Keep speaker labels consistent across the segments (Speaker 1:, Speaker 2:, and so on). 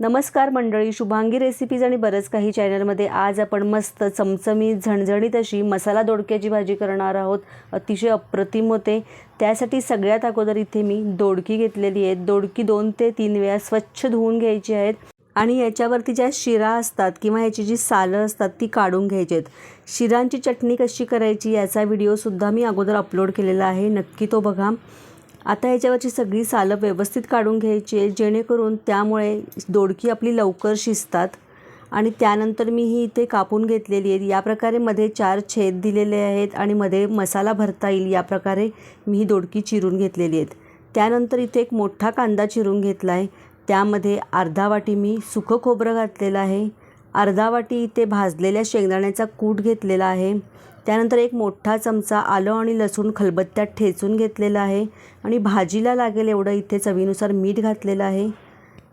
Speaker 1: नमस्कार मंडळी शुभांगी रेसिपीज आणि बरंच काही चॅनलमध्ये आज आपण मस्त चमचमीत झणझणीत अशी मसाला दोडक्याची भाजी करणार आहोत. अतिशय अप्रतिम होते. त्यासाठी सगळ्यात अगोदर इथे मी दोडकी घेतलेली आहे. दोडकी दोन ते तीन वेळा स्वच्छ धुवून घ्यायची आहेत. आणि याच्यावरती ज्या शिरा असतात किंवा ह्याची जी सालं असतात ती काढून घ्यायची आहेत शिरांची चटणी कशी करायची याचा व्हिडिओसुद्धा मी अगोदर अपलोड केलेला आहे. नक्की तो बघा. आता याच्यावरची सगळी सालं व्यवस्थित काढून घ्यायची आहे जेणेकरून त्यामुळे दोडकी आपली लवकर शिजतात. आणि त्यानंतर मी ही इथे कापून घेतलेली आहे या प्रकारे मध्ये चार छेद दिलेले आहेत आणि मध्ये मसाला भरता येईल या प्रकारे मी ही दोडकी चिरून घेतलेली आहेत. त्यानंतर इथे एक मोठा कांदा चिरून घेतला आहे त्यामध्ये अर्धा वाटी मी सुकं खोबरं घातलेलं आहे. अर्धा वाटी इथे भाजलेल्या शेंगदाण्याचा कूट घेतलेला आहे. त्यानंतर एक मोठा चमचा आलं आणि लसूण खलबत्त्यात ठेचून घेतलेला आहे आणि भाजीला लागेल एवढं इथे चवीनुसार मीठ घातलेलं आहे.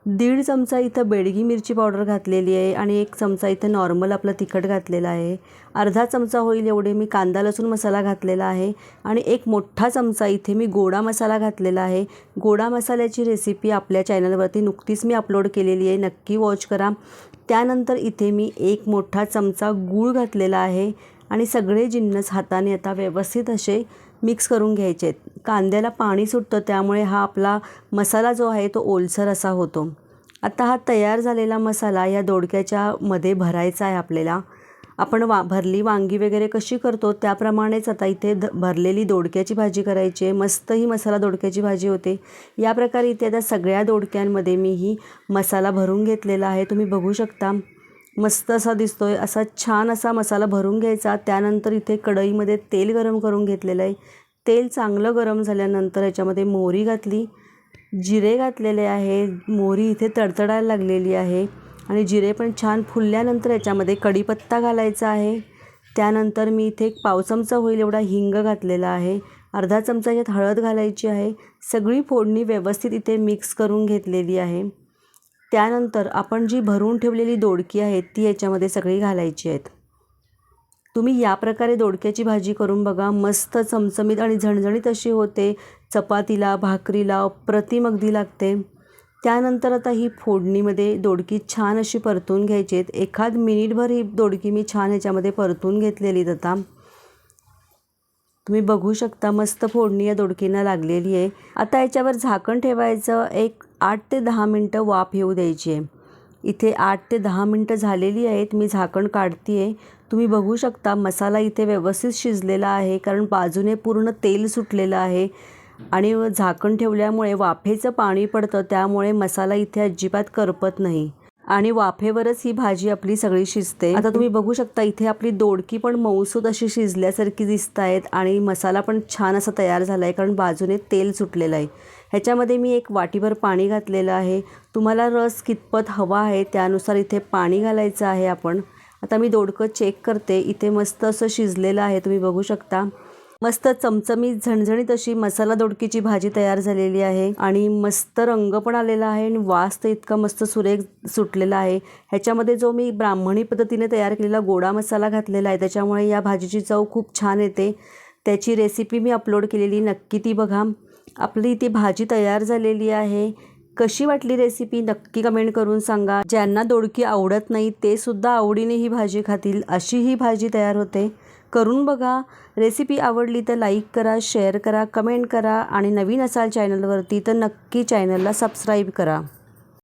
Speaker 1: दीड चमचा इथं बेडगी मिरची पावडर घातलेली आहे आणि एक चमचा इथं नॉर्मल आपलं तिखट घातलेलं आहे. अर्धा चमचा होईल एवढे मी कांदा लसूण मसाला घातलेला आहे आणि एक मोठा चमचा इथे मी गोडा मसाला घातलेला आहे. गोडा मसाल्याची रेसिपी आपल्या चॅनलवरती नुकतीच मी अपलोड केलेली आहे नक्की वॉच करा. त्यानंतर इथे मी एक मोठा चमचा गूळ घातलेला आहे आणि सगळे जिन्नस हाताने आता व्यवस्थित असे मिक्स करून घ्यायचे आहेत. कांद्याला पाणी सुटतं त्यामुळे हा आपला मसाला जो आहे तो ओलसर असा होतो. आता हा तयार झालेला मसाला या दोडक्याच्या मध्ये भरायचा आहे आपल्याला. आपण वा भरली वांगी वगैरे कशी करतो त्याप्रमाणेच आता इथे ध भरलेली दोडक्याची भाजी करायची आहे. मस्त ही मसाला दोडक्याची भाजी होते. या प्रकारे इथे आता सगळ्या दोडक्यांमध्ये मी ही मसाला भरून घेतलेला आहे. तुम्ही बघू शकता. मस्त असा दिसतो आहे असा छान असा मसाला भरून घ्यायचा. त्यानंतर इथे कढईमध्ये तेल गरम करून घेतलेलं आहे. तेल चांगलं गरम झाल्यानंतर याच्यामध्ये मोहरी घातली. जिरे घातलेले आहे. मोहरी इथे तडतडायला लागलेली आहे. आणि जिरे पण छान फुलल्यानंतर याच्यामध्ये कढीपत्ता घालायचा आहे. त्यानंतर मी इथे एक पाव चमचा होईल एवढा हिंग घातलेला आहे. अर्धा चमचा यात हळद घालायची आहे. सगळी फोडणी व्यवस्थित इथे मिक्स करून घेतलेली आहे. त्यानंतर आपण जी भरून ठेवलेली दोडकी आहेत ती याच्यामध्ये सगळी घालायची आहेत. तुम्ही या प्रकारे दोडक्याची भाजी करून बघा मस्त चमचमीत आणि झणझणीत अशी होते. चपातीला भाकरीला अप्रतिम अगदी लागते. त्यानंतर आता ही फोडणीमध्ये दोडकी छान अशी परतून घ्यायची आहेत. एखाद मिनिटभर ही दोडकी मी छान ह्याच्यामध्ये परतून घेतलेली आता. तुम्ही बघू शकता मस्त फोडणी या दोडकीनं लागलेली आहे. आता याच्यावर झाकण ठेवायचं एक आठ ते दहा मिनटं वाफ येऊ द्यायची आहे. इथे आठ ते दहा मिनटं झालेली आहेत मी झाकण काढते आहे तुम्ही बघू शकता मसाला इथे व्यवस्थित शिजलेला आहे कारण बाजूने पूर्ण तेल सुटलेलं आहे. आणि झाकण ठेवल्यामुळे वाफेचं पाणी पडतं त्यामुळे मसाला इथे अजिबात करपत नाही. आणि वाफेवरच ही भाजी आपली सगळी शिजते. आता तुम्ही बघू शकता इथे आपली दोडकी पण मऊसूद अशी शिजल्यासारखी दिसत आहेत आणि मसाला पण छान असा तयार झाला आहे कारण बाजूने तेल सुटलेलं आहे. ह्याच्यामध्ये मी एक वाटीभर पाणी घातलेलं आहे. तुम्हाला रस कितपत हवा आहे त्यानुसार इथे पाणी घालायचं आहे आपण. आता मी दोडकं चेक करते. इथे मस्त असं शिजलेलं आहे तुम्ही बघू शकता. मस्त चमचमीत झणझणीत अशी मसाला दोडकीची भाजी तयार झालेली आहे. आणि मस्त रंग पण आलेला आहे आणि वास तर इतका मस्त सुरेख सुटलेला आहे. ह्याच्यामध्ये जो मी ब्राह्मणी पद्धतीने तयार केलेला गोडा मसाला घातलेला आहे त्याच्यामुळे या भाजीची चव खूप छान येते. त्याची रेसिपी मी अपलोड केलेली नक्की ती बघा. आपली ती भाजी तयार झालेली आहे. कशी वाटली रेसिपी नक्की कमेंट करून सांगा. ज्यांना दोडकी आवडत नाही ते सुद्धा आवडीने ही भाजी खातील अशी ही भाजी तयार होते. करून बघा. रेसिपी आवडली तर लाईक करा शेअर करा कमेंट करा आणि नवीन असाल चॅनलवरती तर नक्की चॅनलला सबस्क्राईब करा.